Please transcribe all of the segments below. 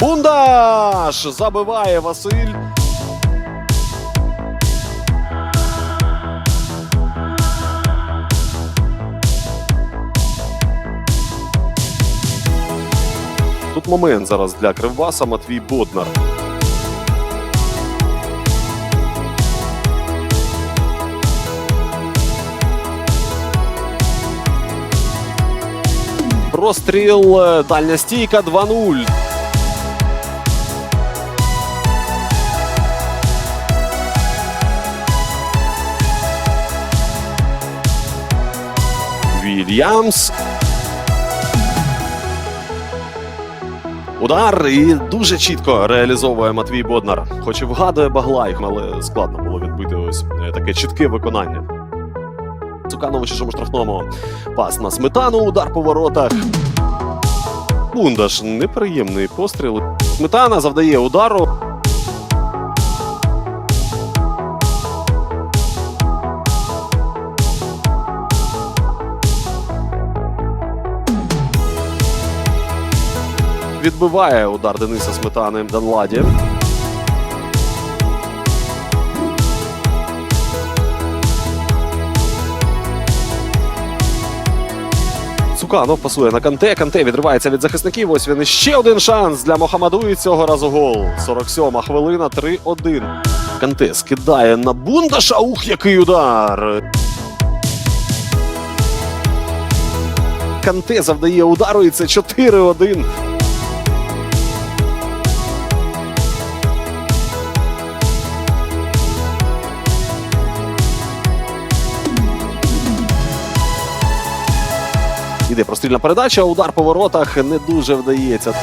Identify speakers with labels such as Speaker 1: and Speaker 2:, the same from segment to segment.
Speaker 1: Бундаш забиває Василь. Тут момент зараз для Кривбаса Матвій Боднар. Простріл, е, дальня стійка 2-0. Вільямс. Удар і дуже чітко реалізовує Матвій Боднар. Хоч і вгадує Баглай, але складно було відбити ось е, таке чітке виконання. Цуканов у чужому штрафному. Пас на сметану, удар по воротах. Бундаш неприємний постріл. Сметана завдає удару. Відбиває удар Дениса Сметани Данладі. Цуканов пасує на Канте. Канте відривається від захисників. Ось він ще один шанс для Мохамаду. І цього разу гол. 47 хвилина, 3-1. Канте скидає на Бундаша. Ух, який удар! Канте завдає удару, і це 4-1. Іде прострільна передача, удар по воротах не дуже вдається.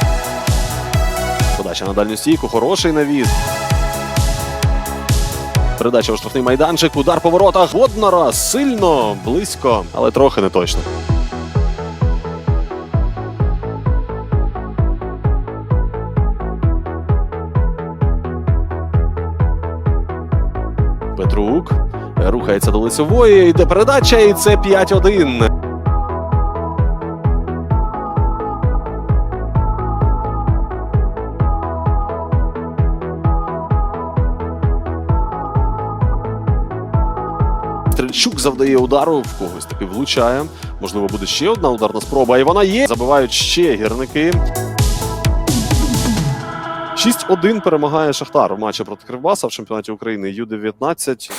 Speaker 1: Подача на дальню стійку, хороший навіс. Передача у штрафний майданчик, удар по воротах. Воднора сильно, близько, але трохи не точно. Петрук рухається до лицевої, йде передача, і це 5-1. Стрельчук завдає удару, в когось таки влучає. Можливо, буде ще одна ударна спроба, і вона є. Забивають ще гірники. 6-1 перемагає Шахтар в матчі проти Кривбаса в чемпіонаті України Ю-19.